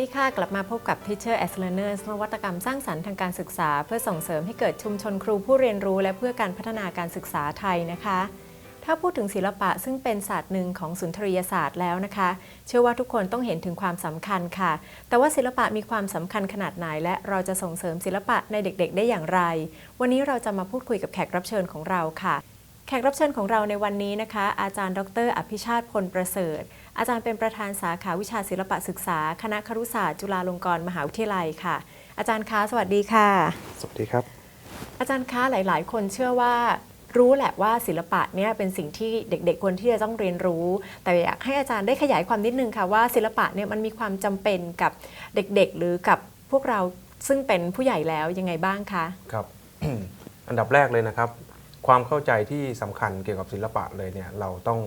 ดีค่ะ กลับมาพบกับ Teacher as Learners นวัตกรรมสร้างสรรค์ทางการศึกษา เพื่อส่งเสริมให้เกิดชุมชนครูผู้เรียนรู้ และเพื่อการพัฒนาการศึกษาไทยนะคะ ถ้าพูดถึงศิลปะซึ่งเป็นศาสตร์หนึ่งของสุนทรียศาสตร์แล้วนะคะ เชื่อว่าทุกคนต้องเห็นถึงความสำคัญค่ะ แต่ว่าศิลปะมีความสำคัญขนาดไหน และเราจะส่งเสริมศิลปะในเด็กๆ ได้อย่างไร วันนี้เราจะมาพูดคุยกับแขกรับเชิญของเราค่ะ แขกรับเชิญของเราในวันนี้นะคะ อาจารย์ ดร อภิชาติพลประเสริฐ อาจารย์เป็นประธานสาขาวิชาศิลปะศึกษา คณะครุศาสตร์จุฬาลงกรณ์มหาวิทยาลัยค่ะ อาจารย์คะสวัสดีค่ะ สวัสดีครับ อาจารย์คะหลาย ๆ คนเชื่อว่ารู้แหละว่าศิลปะเนี่ยเป็นสิ่งที่เด็กๆควรที่จะต้องเรียนรู้ แต่อยากให้อาจารย์ได้ขยายความนิดนึงค่ะว่าศิลปะเนี่ยมันมีความจำเป็นกับเด็กๆ หรือกับพวกเราซึ่งเป็นผู้ใหญ่แล้วยังไงบ้างคะครับ อันดับแรกเลยนะครับ ความเข้าใจที่สำคัญเกี่ยวกับศิลปะเลยเนี่ยเราต้อง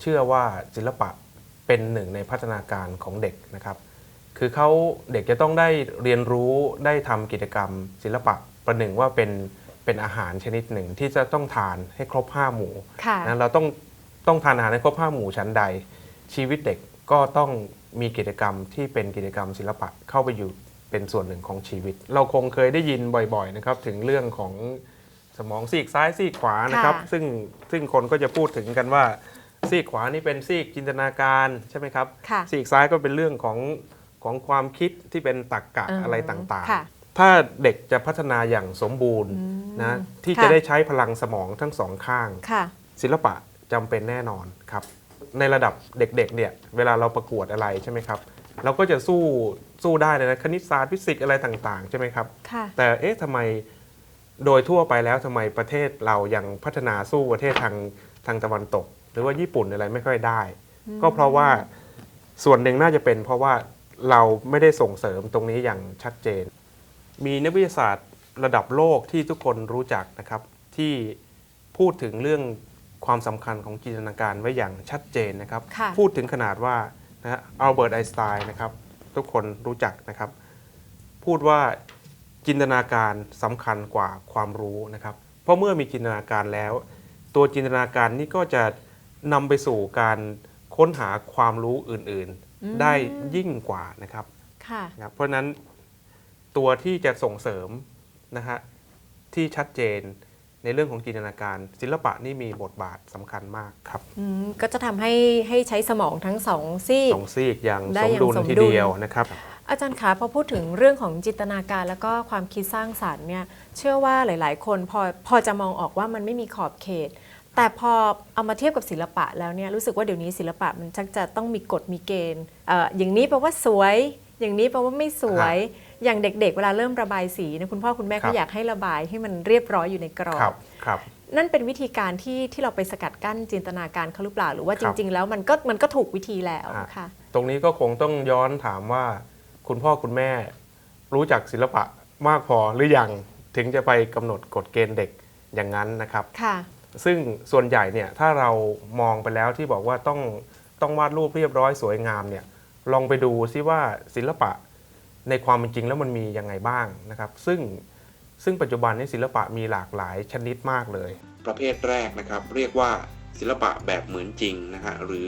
เชื่อว่าศิลปะ เป็นหนึ่งในพัฒนาการของเด็กนะครับ คือเขาเด็กจะต้องได้เรียนรู้ได้ทำกิจกรรม ศิลปะประหนึ่งว่าเป็นเป็นอาหารชนิดหนึ่งที่จะต้องทานให้ครบห้าหมู่ค่ะนะเราต้องต้องทานอาหารให้ครบห้าหมู่ชั้นใด ชีวิตเด็กก็ต้องมีกิจกรรมที่เป็นกิจกรรมศิลปะเข้าไปอยู่เป็นส่วนหนึ่งของชีวิต เราคงเคยได้ยินบ่อยๆนะครับถึงเรื่องของสมองซีกซ้ายซีกขวานะครับ ค่ะ ซึ่งซึ่งคนก็จะพูดถึงกันว่า ซีกขวานี่เป็นซีกจินตนาการใช่ไหมครับค่ะซีกซ้ายก็เป็นเรื่องของของความคิดที่เป็นตรรกกะเออออะไรต่างค่ะๆ ถ้าเด็กจะพัฒนาอย่างสมบูรณ์อืมนะที่ค่ะจะได้ใช้พลังสมองทั้งสองข้าง ค่ะ ศิลปะจำเป็นแน่นอนครับ ในระดับเด็กๆเนี่ยเวลาเราประกวดอะไรใช่ไหมครับ เราก็จะสู้สู้ได้เลยนะคณิตศาสตร์ฟิสิกส์อะไรต่างๆ ใช่ไหมครับ ค่ะ แต่เอ๊ะทำไมโดยทั่วไปแล้วทำไมประเทศเรายังพัฒนาสู้ประเทศทางทางตะวันตกห รือว่าญี่ปุ่นอะไรไม่ค่อยได้ ก็เพราะว่าส่วนหนึ่งน่าจะเป็นเพราะว่าเราไม่ได้ส่งเสริมตรงนี้อย่างชัดเจน มีนักวิทยาศาสตร์ระดับโลกที่ทุกคนรู้จักนะครับ ที่พูดถึงเรื่องความสำคัญของจินตนาการไว้อย่างชัดเจนนะครับ ค่ะ พูดถึงขนาดว่านะฮะอัลเบิร์ตไอน์สไตน์นะครับ ทุกคนรู้จักนะครับ พูดว่าจินตนาการสำคัญกว่าความรู้นะครับ เพราะเมื่อมีจินตนาการแล้ว ตัวจินตนาการนี่ก็จะ นำไปสู่การค้นหาความรู้อื่นอืมๆได้ยิ่งกว่านะครับค่ะนะครับเพราะฉะนั้นตัวที่จะส่งเสริมนะฮะที่ชัดเจนในเรื่องของจินตนาการศิลปะนี่มีบทบาทสำคัญมากครับอืมก็จะทำให้ให้ใช้สมองทั้งสองซีกสองซีกอย่างได้สมอย่างดุลสมทีดุลเดียวนะครับ อาจารย์คะพอพูดถึงเรื่องของจินตนาการแล้วก็ความคิดสร้างสรรค์เนี่ยเชื่อว่าหลาย ๆ คนพอพอจะมองออกว่ามันไม่มีขอบเขต แต่พอเอามาเทียบกับศิลปะแล้วเนี่ยรู้สึกว่าเดี๋ยวนี้ศิลปะมันชักจะต้องมีกฎมีเกณฑ์เอ่ออย่างนี้แปลว่าสวย อย่างนี้แปลว่าไม่สวย อย่างเด็กๆ เวลาเริ่มระบายสีเนยคุณพ่อคุณแม่ครัเขาบอยากให้ระบายให้มันเรียบร้อยอยู่ในกรอครับบครับนั่นเป็นวิธีการที่ที่เราไปสกัดกั้นจินตนาการเขาหรือเปล่าหรือว่าคจรับริง ๆ แล้วมันก็มันก็ถูกวิธีแล้วอะค่ะตรงนี้ก็คงต้องย้อนถามว่า คุณพ่อคุณแม่ รู้จักศิลปะมากพอหรือยังถึงจะไปกำหนดกฎเกณฑ์เด็กอย่างนั้นนะครับค่ะ ซึ่งส่วนใหญ่เนี่ยถ้าเรามองไปแล้วที่บอกว่าต้องต้องวาดรูปเรียบร้อยสวยงามเนี่ยลองไปดูซิว่าศิลปะในความเป็นจริงแล้วมันมียังไงบ้างนะครับ ซึ่งซึ่งปัจจุบันนี้ศิลปะมีหลากหลายชนิดมากเลย ประเภทแรกนะครับ เรียกว่าศิลปะแบบเหมือนจริงนะฮะหรือ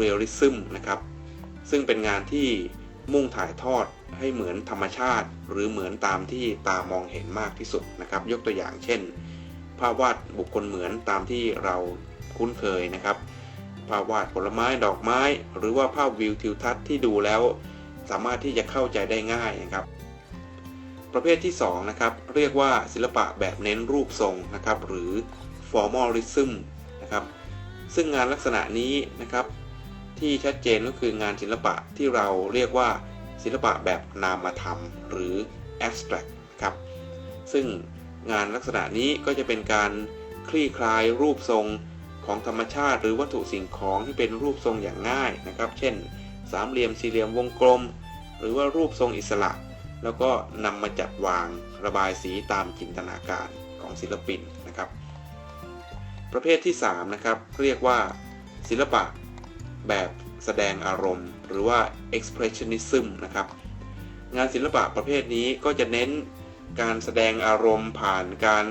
realism นะครับ ซึ่งเป็นงานที่มุ่งถ่ายทอดให้เหมือนธรรมชาติ หรือเหมือนตามที่ตามองเห็นมากที่สุดนะครับ ยกตัวอย่างเช่น ภาพวาดบุคคลเหมือนตามที่เราคุ้นเคยนะครับ ภาพวาดผลไม้ดอกไม้ หรือว่าภาพวิวทิวทัศน์ที่ดูแล้ว สามารถที่จะเข้าใจได้ง่ายนะครับ ประเภทที่2นะครับเรียกว่าศิลปะแบบเน้นรูปทรงนะครับหรือ formalism นะครับซึ่งงานลักษณะนี้นะครับที่ชัดเจนก็คืองานศิลปะที่เราเรียกว่าศิลปะแบบนามธรรม หรือ abstract ครับซึ่ง งานลักษณะนี้ก็จะเป็นการคลี่คลายรูปทรงของธรรมชาติ หรือวัตถุสิ่งของที่เป็นรูปทรงอย่างง่ายนะครับ เช่น สามเหลี่ยมสี่เหลี่ยมวงกลม หรือว่ารูปทรงอิสระ แล้วก็นำมาจัดวางระบายสีตามจินตนาการของศิลปินนะครับ ประเภทที่3นะครับเรียกว่า ศิลปะแบบแสดงอารมณ์ หรือว่า expressionism นะครับ งานศิลปะประเภทนี้ก็จะเน้น การแสดงอารมณ์ผ่านการ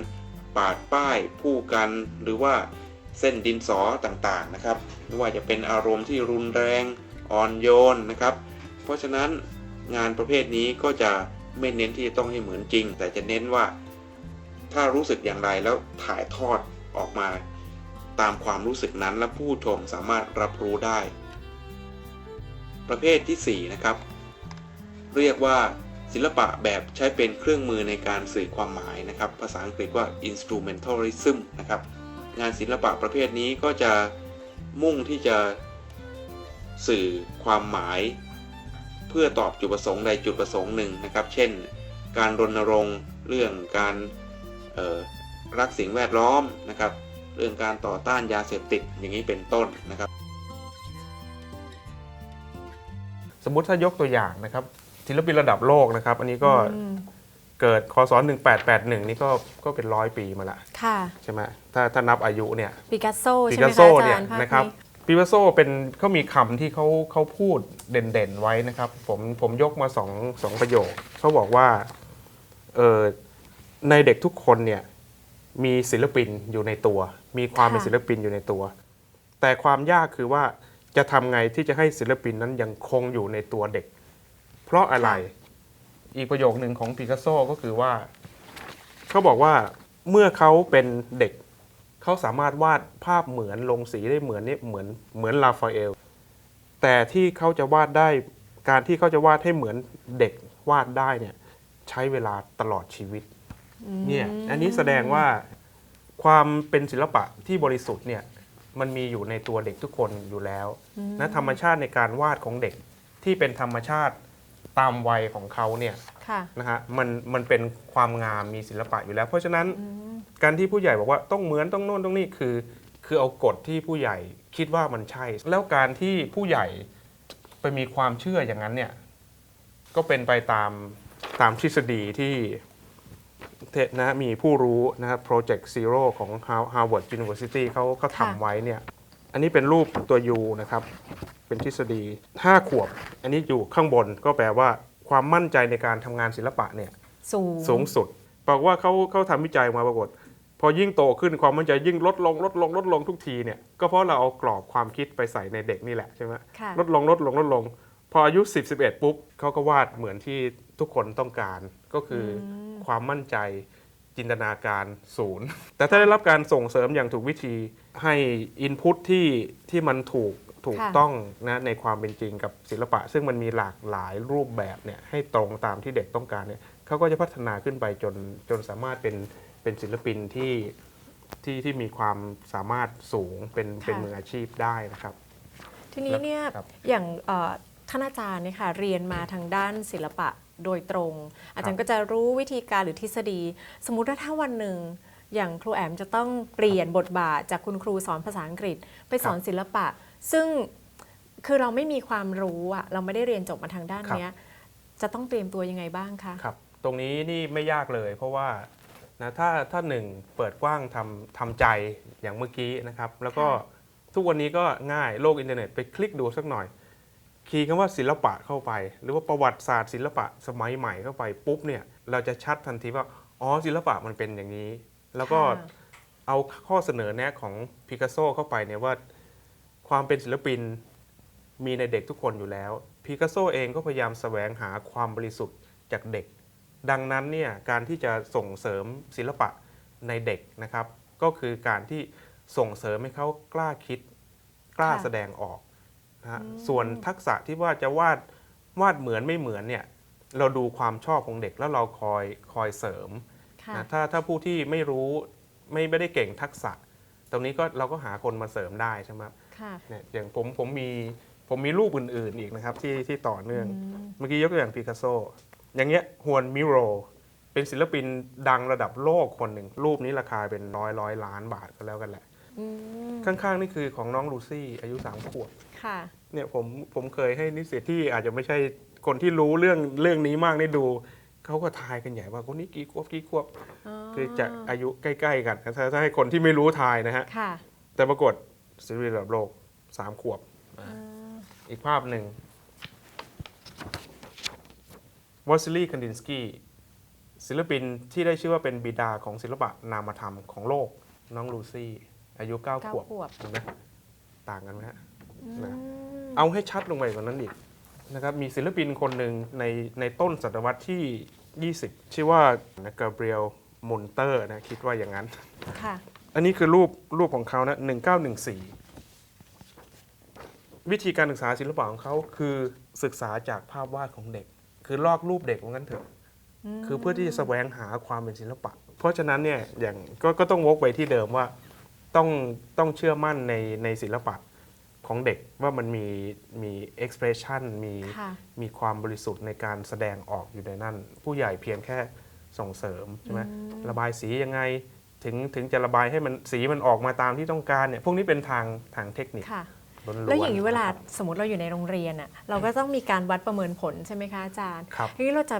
ปาดป้ายผู้กันหรือว่าเส้นดินสอต่างๆนะครับไม่ว่าจะเป็นอารมณ์ที่รุนแรงอ่อนโยนนะครับ เพราะฉะนั้นงานประเภทนี้ก็จะไม่เน้นที่จะต้องให้เหมือนจริง แต่จะเน้นว่า ถ้ารู้สึกอย่างไรแล้วถ่ายทอดออกมาตามความรู้สึกนั้นและผู้ชมสามารถรับรู้ได้ ประเภทที่4นะครับเรียกว่า ศิลปะแบบใช้เป็นเครื่องมือในการสื่อความหมายนะครับ ภาษาอังกฤษว่า instrumentalism นะครับ งานศิลปะประเภทนี้ก็จะมุ่งที่จะสื่อความหมาย เพื่อตอบจุดประสงค์ใดจุดประสงค์หนึ่งนะครับ เช่น การรณรงค์เรื่องการรักสิ่งแวดล้อมนะครับ เรื่องการต่อต้านยาเสพติดอย่างนี้เป็นต้นนะครับ สมมติถ้ายกตัวอย่างนะครับ ศิลปินระดับโลกนะครับ อันนี้ก็อืมเกิดคศ1881 นี่ก็ก็เป็นร้อยปีมาละค่ะใช่ไหมถ้าถ้านับอายุเนี่ยปิกัสโซปิใช่ไหกัมสโซคะอาเนี่จายรย์ภาคนะครับนี้ปิกัสโซเป็นเขามีคำที่เขาเขาพูดเด่นๆไว้นะครับ ผมผมยกมาสองสองประโยคเขาบอกว่าเออในเด็กทุกคนเนี่ยมีศิลปินอยู่ในตัว มีความเป็นศิลปินอยู่ในตัว แต่ความยากคือว่าจะทำไงที่จะให้ศิลปินนั้นยังคงอยู่ในตัวเด็ก เพราะอะไร อีกประโยคหนึ่งของปิกัสโซก็คือว่า เขาบอกว่าเมื่อเขาเป็นเด็ก เขาสามารถวาดภาพเหมือนลงสีได้เหมือนนี่เหมือนเหมือนลาฟาเอล แต่ที่เขาจะวาดได้การที่เขาจะวาดให้เหมือนเด็กวาดได้เนี่ยใช้เวลาตลอดชีวิตเนี่ยอันนี้แสดงว่าความเป็นศิลปะที่บริสุทธิ์เนี่ยมันมีอยู่ในตัวเด็กทุกคนอยู่แล้วนะธรรมชาติในการวาดของเด็กที่เป็นธรรมชาติ ตามวัยของเขาเนี่ยค่ะ นะฮะมันมันเป็นความงามมีศิลปะอยู่แล้ว เพราะฉะนั้นการที่ผู้ใหญ่บอกว่าต้องเหมือนต้องโน่นต้องนี่คือ คือเอากฎที่ผู้ใหญ่คิดว่ามันใช่ แล้วการที่ผู้ใหญ่ไปมีความเชื่ออย่างนั้นเนี่ยก็เป็นไปตามตามทฤษฎีที่เทนะมีผู้รู้นะครับ Project Zero ของ Har- Harvard University เขาเขาค่ะ ทำไว้เนี่ย อันนี้เป็นรูปตัว U นะครับ เป็นทฤษฎี 5 ขวบ อันนี้อยู่ข้างบนก็แปลว่าความมั่นใจในการทำงานศิลปะเนี่ยสูงสูงสุดบอกว่าเขาเขาทำวิจัยมาปรากฏ พอยิ่งโตขึ้นความมั่นใจยิ่งลดลงลดลงลดลงทุกทีเนี่ยก็เพราะเราเอากรอบความคิดไปใส่ในเด็กนี่แหละใช่ไหมค่ะ ลดลงลดลงลดลง พออายุ 10 11 ปุ๊บเขาก็วาดเหมือนที่ทุกคนต้องการก็คืออความมั่นใจ จินตนาการศูนย์ แต่ถ้าได้รับการส่งเสริมอย่างถูกวิธีให้อินพุตที่ที่มันถูกถูกค่ะต้องนะในความเป็นจริงกับศิลปะ ซึ่งมันมีหลากหลายรูปแบบเนี่ยให้ตรงตามที่เด็กต้องการเนี่ยเขาก็จะพัฒนาขึ้นไปจนจนสามารถเป็นเป็นศิลปินที่ที่ที่มีความสามารถสูงเป็นเป็นมืออาชีพได้นะครับ ทีนี้เนี่ยครับอย่างเอ่อท่านอาจารย์เนี่ยค่ะเรียนมาทางด้านศิลปะ โดยตรง อาจารย์ก็จะรู้วิธีการหรือทฤษฎี สมมุติว่าถ้าวันหนึ่ง อย่างครูแอมจะต้องเปลี่ยนบทบาทจากคุณครูสอนภาษาอังกฤษ ไปสอนศิลปะ ซึ่งคือเราไม่มีความรู้อะเราไม่ได้เรียนจบมาทางด้านครับเนี้ยจะต้องเตรียมตัวยังไงบ้างคะครับตรงนี้นี่ไม่ยากเลย เพราะว่านะถ้าถ้าหนึ่งเปิดกว้างทำทำใจอย่างเมื่อกี้นะครับ แล้วก็ค่ะทุกวันนี้ก็ง่ายโลกอินเทอร์เน็ตไปคลิกดูสักหน่อย คีย์คำว่าศิลปะเข้าไป หรือว่าประวัติศาสตร์ศิลปะสมัยใหม่เข้าไปปุ๊บเนี่ยเราจะชัดทันทีว่าอ๋อศิลปะมันเป็นอย่างนี้ แล้วก็ค่ะเอาข้อเสนอแนะของพิกัสโซเข้าไปเนี่ยว่าความเป็นศิลปินมีในเด็กทุกคนอยู่แล้วพิกัสโซเองก็พยายามแสวงหาความบริสุทธิ์จากเด็ก ดังนั้นเนี่ยการที่จะส่งเสริมศิลปะในเด็กนะครับ ก็คือการที่ส่งเสริมให้เขากล้าคิด กล้าค่ะแสดงออก นะฮะส่วนทักษะที่ว่าจะวาดวาดเหมือนไม่เหมือนเนี่ยเราดูความชอบของเด็กแล้วเราคอยคอยเสริมค่ะนะถ้าถ้าผู้ที่ไม่รู้ไม่ไม่ได้เก่งทักษะ ตรงนี้ก็เราก็หาคนมาเสริมได้ใช่ไหมครับค่ะ เนี่ยอย่างผมผมมีผมมีรูปอื่นๆอีกนะครับที่ที่ต่อเนื่อง เมื่อกี้ยกตัวอย่างปิกัสโซ อย่างเงี้ยฮวนมิโร เป็นศิลปินดังระดับโลกคนหนึ่ง รูปนี้ราคาเป็นร้อยร้อยล้านบาทก็แล้วกันแหละ อืมข้างๆนี่คือของน้องลูซี่อายุสามขวบ ค่ะ เนี่ยผมผมเคยให้นิสิตที่อาจจะไม่ใช่คนที่รู้เรื่องเรื่องนี้มากได้ดู เขาก็ทายกันใหญ่ว่าคนนี้กี่ขวบกี่ขวบ คือจะอายุใกล้ ๆ กันถ้าถ้าให้คนที่ไม่รู้ทายนะฮะ ค่ะแต่ปรากฏศิลปินระดับโลกสามขวบอีกภาพหนึ่งวอสซิลีคันดินสกี้ศิลปินที่ได้ชื่อว่าเป็นบิดาของศิลปะนามธรรมของโลกน้องลูซี่ อายุ9เก้าขวบขวบ เห็นไหมต่างกันไหมฮะอืนะมเอาให้ชัดลงไปกว่านั้นอีกนะครับมีศิลปินคนหนึ่งในในต้นศตวรรษที่ 20 ชื่อว่ากาเบรียลมุนเตอร์นะคิดว่าอย่างนั้น ค่ะ อันนี้คือรูปรูปของเขานะ1914 วิธีการศึกษาศิลปะของเขาคือศึกษาจากภาพวาดของเด็ก คือลอกรูปเด็กว่างั้นเถอะ คือเพื่อที่จะแสวงหาความเป็นศิลปะ เพราะฉะนั้นเนี่ยอย่างก็ก็ต้องวกไปที่เดิมว่า ต้องต้องเชื่อมั่นในในศิลปะของเด็กว่ามันมีมี expression มีค่ะมีความบริสุทธิ์ในการแสดงออกอยู่ในนั้น ผู้ใหญ่เพียงแค่ส่งเสริมใช่ไหมระบายสียังไงถึงถึงจะระบายให้มันสีมันออกมาตามที่ต้องการเนี่ยพวกนี้เป็นทางทางเทคนิคค่ะ ล้วนๆแล้วอย่างนี้เวลาครับ สมมติเราอยู่ในโรงเรียนอะเราก็ต้องมีการวัดประเมินผลใช่ไหมคะอาจารย์ครับ ทีนี้เราจะ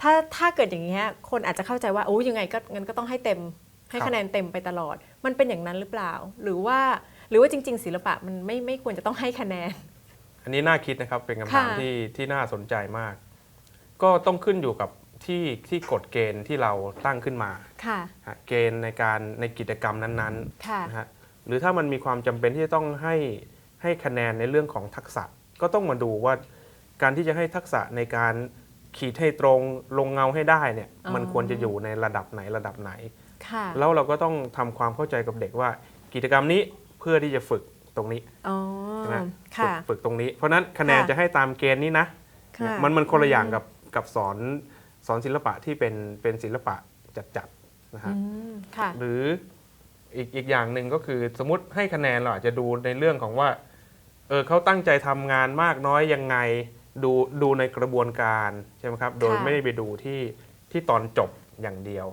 ถ้าถ้าเกิดอย่างนี้ยคนอาจจะเข้าใจว่าโอ้ยังไงก็งั้นก็ต้องให้เต็ม ให้ครับคะแนนเต็มไปตลอด มันเป็นอย่างนั้นหรือเปล่า หรือว่าหรือว่าจริง ๆ ศิลปะมันไม่ไม่ควรจะต้องให้คะแนน อันนี้น่าคิดนะครับเป็นคำถามค่ะที่ที่น่าสนใจมาก ก็ต้องขึ้นอยู่กับที่ที่กฎเกณฑ์ที่เราตั้งขึ้นมาค่ะฮะเกณฑ์ในการในกิจกรรมนั้นค่ะๆนะฮะหรือถ้ามันมีความจำเป็นที่จะต้องให้ให้คะแนนในเรื่องของทักษะ ก็ต้องมาดูว่าการที่จะให้ทักษะในการขีดให้ตรงลงเงาให้ได้เนี่ยอ๋อ มันควรจะอยู่ในระดับไหนระดับไหน ค่ะแล้วเราก็ต้องทำความเข้าใจกับเด็กว่ากิจกรรมนี้เพื่อที่จะฝึกตรงนี้อ๋อใช่ไหมฝึกค่ะ ฝึกตรงนี้ เพราะฉะนั้นคะแนนค่ะ จะให้ตามเกณฑ์นี้นะ ค่ะ มันมันคนละอย่างกับกับสอนสอนศิลปะที่เป็นเป็นศิลปะจัดๆนะฮะ อืมค่ะ หรืออีกอีกอย่างหนึ่งก็คือสมมติให้คะแนนเราอาจจะดูในเรื่องของว่าเออเขาตั้งใจทำงานมากน้อยยังไงดูดูในกระบวนการใช่ไหมครับ โดยค่ะ ไม่ได้ไปดูที่ที่ตอนจบอย่างเดียว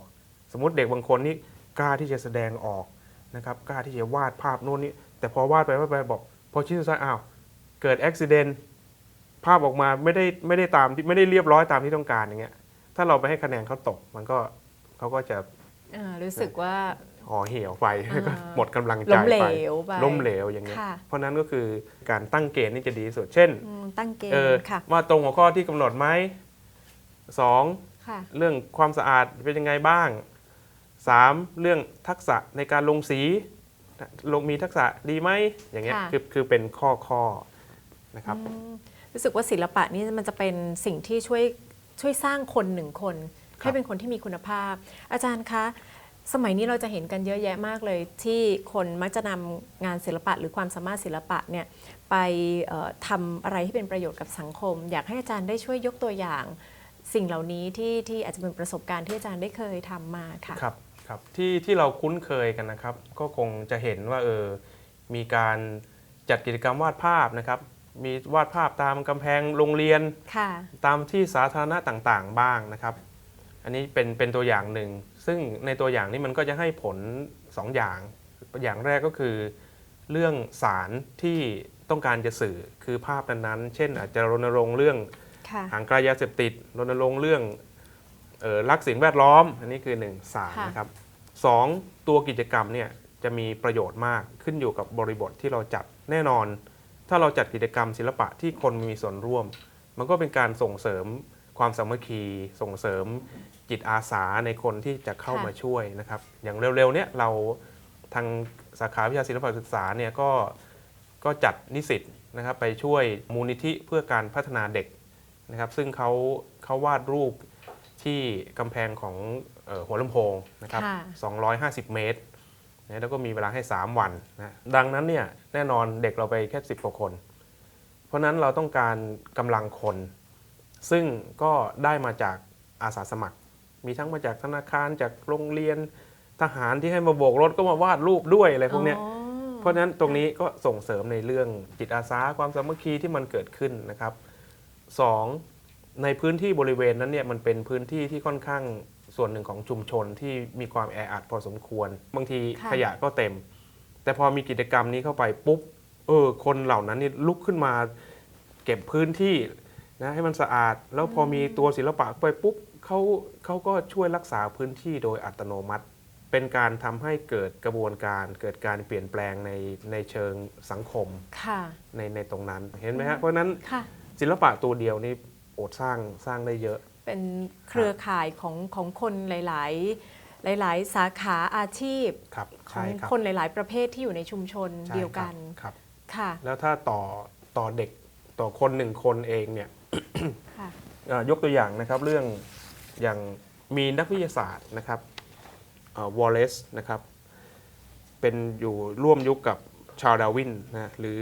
สมมติเด็กบางคนนี่กล้าที่จะแสดงออกนะครับกล้าที่จะวาดภาพโน่นนี่แต่พอวาดไปวาดไปบอก พอชิ้นสุดท้ายอ้าวเกิดอุบิเหตุภาพออกมาไม่ได้ไม่ได้ตามที่ไม่ได้เรียบร้อยตามที่ต้องการอย่างเงี้ยถ้าเราไปให้คะแนนเขาตกมันก็เขาก็จะอ่ารู้สึกว่าห่อเหี่ยวไปอ่าก็หมดกำลังใจล้มเหลไปวไปล้มเหลวอย่างเงี้ยค่ะเพราะนั้นก็คือการตั้งเกณฑ์นี่จะดีที่สุดเช่นอืมตั้งเกณเออฑ์ค่ะว่าตรงหัวข้อที่กำหนดไหมสองค่ะเรื่องความสะอาดเป็นยังไงบ้าง สามเรื่องทักษะในการลงสีลงมีทักษะดีไหมอย่างเงี้ยค่ะ คือคือเป็นข้อข้อนะครับ อืมรู้สึกว่าศิลปะนี่มันจะเป็นสิ่งที่ช่วยช่วยสร้างคนหนึ่งคนครับให้เป็นคนที่มีคุณภาพ อาจารย์คะ สมัยนี้เราจะเห็นกันเยอะแยะมากเลย ที่คนมักจะนำงานศิลปะ หรือความสามารถศิลปะเนี่ยไปเอ่อทำอะไรที่เป็นประโยชน์กับสังคม อยากให้อาจารย์ได้ช่วยยกตัวอย่าง สิ่งเหล่านี้ที่ที่อาจจะเป็นประสบการณ์ที่อาจารย์ได้เคยทำมาค่ะ ครับ ครับที่ที่เราคุ้นเคยกันนะครับ ก็คงจะเห็นว่าเออมีการจัดกิจกรรมวาดภาพนะครับ มีวาดภาพตามกำแพงโรงเรียน ค่ะ ตามที่สาธารณะต่างๆ บ้างนะครับ อันนี้เป็นเป็นตัวอย่างหนึ่ง ซึ่งในตัวอย่างนี้มันก็จะให้ผล2อย่าง อย่างแรกก็คือ เรื่องสารที่ต้องการจะสื่อคือภาพนั้นๆ เช่น อาจจะรณรงค์เรื่องค่ะ ห่างไกลยาเสพติดรณรงค์เรื่องเออ รักสิ่งแวดล้อม อันนี้คือ1สารค่ะนะครับสองตัวกิจกรรมเนี่ยจะมีประโยชน์มากขึ้นอยู่กับบริบทที่เราจัดแน่นอน ถ้าเราจัดกิจกรรมศิลปะที่คนมีส่วนร่วม มันก็เป็นการส่งเสริมความสามัคคีส่งเสริมจิตอาสาในคนที่จะเข้าค่ะมาช่วยนะครับ อย่างเร็วๆเนี่ยเราทางสาขาวิชาศิลปศึกษาเนี่ยก็ก็จัดนิสิตนะครับไปช่วยมูลนิธิเพื่อการพัฒนาเด็กนะครับ ซึ่งเขาเขาวาดรูป ที่กำแพงของเออหัวลำโพงนะครับค่ะ250 เมตรนะแล้วก็มีเวลาให้ 3 วันนะดังนั้นเนี่ยแน่นอนเด็กเราไปแค่ 10กว่าคน เพราะฉะนั้นเราต้องการกำลังคน ซึ่งก็ได้มาจากอาสาสมัคร มีทั้งมาจากธนาคารจากโรงเรียนทหารที่ให้มาโบกรถก็มาวาดรูปด้วยอะไรพวกเนี้ยอ๋อเพราะฉะนั้นตรงนี้ก็ส่งเสริมในเรื่องจิตอาสาความสามัคคีที่มันเกิดขึ้นนะครับสอง ในพื้นที่บริเวณนั้นเนี่ยมันเป็นพื้นที่ที่ค่อนข้างส่วนหนึ่งของชุมชนที่มีความแออัดพอสมควร บางทีค่ะ ขยะก็เต็ม แต่พอมีกิจกรรมนี้เข้าไปปุ๊บเออคนเหล่านั้นนี่ลุกขึ้นมา เก็บพื้นที่นะให้มันสะอาด แล้วพอมีตัวศิลปะเข้าไปปุ๊บเขาเขาก็ช่วยรักษาพื้นที่โดยอัตโนมัติ เป็นการทำให้เกิดกระบวนการเกิดการเปลี่ยนแปลงในในเชิงสังคมค่ะ ในในตรงนั้นเห็นไหมฮะเพราะฉะนั้น ค่ะ ศิลปะตัวเดียวนี่ โอดสร้างสร้างได้เยอะ เป็นเครือข่ายของของคนหลาย ๆ หลาย ๆ สาขาอาชีพครับขอใช่งครับคนหลาย ๆ ประเภทที่อยู่ในชุมชนใช่เดียวกันครับค่ะแล้วถ้าต่อต่อเด็กต่อคนหนึ่งคนเองเนี่ย ค่ะอ่ายกตัวอย่างนะครับเรื่องอย่างมีนักวิทยาศาสตร์นะครับวอลเลซนะครับเป็นอยู่ร่วมยุคกับชาร์ลดาร์วินนะหรือ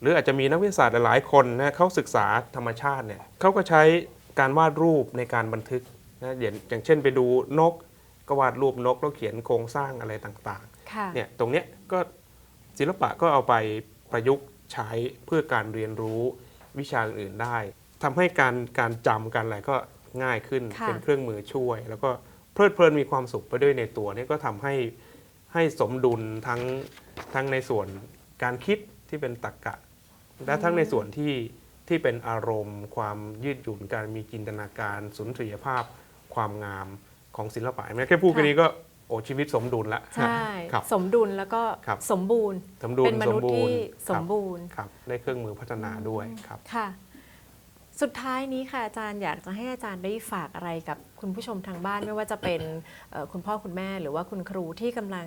หรืออาจจะมีนักวิทยาศาสตร์หลายๆคนนะเขาศึกษาธรรมชาติเนี่ยเขาก็ใช้การวาดรูปในการบันทึกนะอย่างอย่างเช่นไปดูนกก็วาดรูปนกแล้วเขียนโครงสร้างอะไรต่างค่ะๆเนี่ยตรงเนี้ยก็ศิลปะก็เอาไปประยุกต์ใช้เพื่อการเรียนรู้วิชาอื่นๆได้ทำให้การการจำการอะไรก็ง่ายขึ้นค่ะเป็นเครื่องมือช่วย แล้วก็เพลิดเพลินมีความสุขไปด้วยในตัวเนี่ยก็ทำให้ให้สมดุลทั้งทั้งในส่วนการคิด ที่เป็นตรรกะ และทั้งในส่วนที่ที่เป็นอารมณ์ ความยืดหยุ่นการมีจินตนาการสุนทรียภาพ ความงามของศิลปะแม้แค่พูดแค่นี้ก็โอ้ชีวิตสมดุลละใช่ครับสมดุลแล้วก็ครับสมบูรณ์สมดุลเป็นมนุษย์ที่สคมรับบูรณ์ครับได้เครื่องมือพัฒนาด้วยครับค่ะ สุดท้ายนี้ค่ะอาจารย์อยากจะให้อาจารย์ได้ฝากอะไรกับคุณผู้ชมทางบ้านไม่ว่าจะเป็นเอ่อคุณพ่อคุณแม่หรือว่าคุณครูที่กำลัง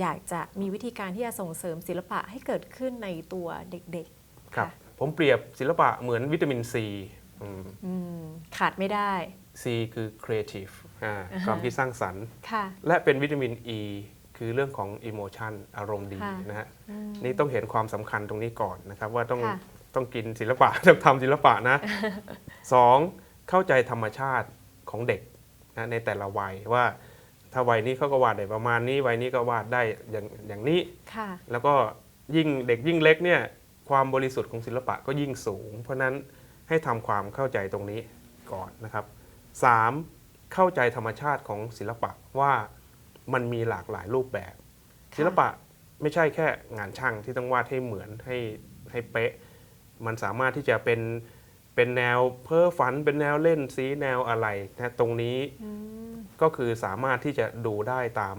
อยากจะมีวิธีการที่จะส่งเสริมศิลปะให้เกิดขึ้นในตัวเด็กๆครับค่ะผมเปรียบศิลปะเหมือนวิตามินซีอืมอืมขาดไม่ได้ C คือ creative อ่าอ่าฮะความคิดสร้างสรรค์ค่ะและเป็นวิตามิน E คือเรื่องของ emotion อารมณ์ดีค่ะนะฮะอืมนี่ต้องเห็นความสำคัญตรงนี้ก่อนนะครับว่าต้องค่ะ ต้องกินศิลปะต้องทำศิลปะนะสองเข้าใจธรรมชาติของเด็กนะในแต่ละวัยว่า ถ้าวัยนี้เขาก็วาดได้ประมาณนี้วัยนี้ก็วาดได้อย่างอย่างนี้ค่ะแล้วก็ยิ่งเด็กยิ่งเล็กเนี่ยความบริสุทธิ์ของศิลปะก็ยิ่งสูง เพราะฉะนั้นให้ทำความเข้าใจตรงนี้ก่อนนะครับ 3. เข้าใจธรรมชาติของศิลปะว่ามันมีหลากหลายรูปแบบค่ะศิลปะไม่ใช่แค่งานช่างที่ต้องวาดให้เหมือนให้ให้เป๊ะ มันสามารถที่จะเป็นเป็นแนวเพ้อฝัน เป็นแนวเล่นสีแนวอะไรนะตรงนี้อืมก็คือสามารถที่จะดูได้ตาม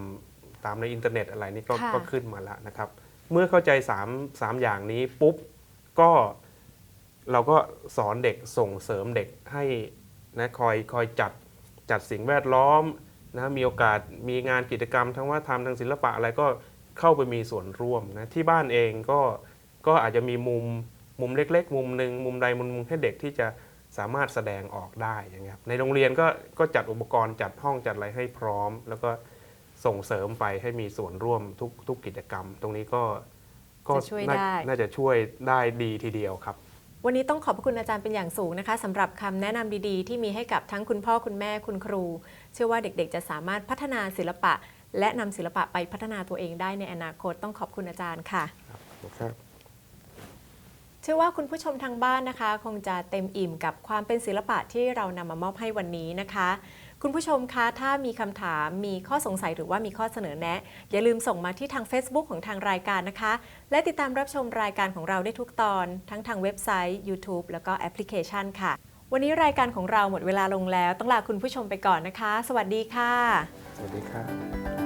ตามในอินเทอร์เน็ตอะไรนี่ก็ค่ะก็ขึ้นมาแล้วนะครับ เมื่อเข้าใจ3 3อย่างนี้ปุ๊บก็เราก็สอนเด็กส่งเสริมเด็กให้นะคอยคอยจัดจัดสิ่งแวดล้อมนะมีโอกาสมีงานกิจกรรม ทั้งว่าทำทางศิลปะอะไรก็เข้าไปมีส่วนร่วมนะที่บ้านเองก็ก็อาจจะมีมุม มุมเล็ก ๆ มุมหนึ่งมุมใดมุมหนึงให้เด็กที่จะสามารถแสดงออกได้อย่างเงี้ยครับในโรงเรียนก็ก็จัดอุปกรณ์จัดห้องจัดอะไรให้พร้อม แล้วก็ส่งเสริมไปให้มีส่วนร่วมทุกทุกกิจกรรม ตรงนี้ก็ก็จะช่วยน่าได้ น่าจะช่วยได้ดีทีเดียวครับ วันนี้ต้องขอบพระคุณอาจารย์เป็นอย่างสูงนะคะสำหรับคำแนะนำดีๆ ที่มีให้กับทั้งคุณพ่อคุณแม่คุณครู เชื่อว่าเด็กๆ จะสามารถพัฒนาศิลปะ และนำศิลปะไปพัฒนาตัวเองได้ในอนาคตต้องขอบคุณอาจารย์ค่ะ ครับ เชื่อว่าคุณผู้ชมทางบ้านนะคะ คงจะเต็มอิ่มกับความเป็นศิลปะที่เรานำมามอบให้วันนี้นะคะ คุณผู้ชมคะถ้ามีคำถามมีข้อสงสัยหรือว่ามีข้อเสนอแนะ อย่าลืมส่งมาที่ทาง Facebook ของทางรายการนะคะ และติดตามรับชมรายการของเราได้ทุกตอน ทั้งทางเว็บไซต์ YouTube แล้วก็แอปพลิเคชันค่ะ วันนี้รายการของเราหมดเวลาลงแล้ว ต้องลาคุณผู้ชมไปก่อนนะคะ สวัสดีค่ะ สวัสดีครับ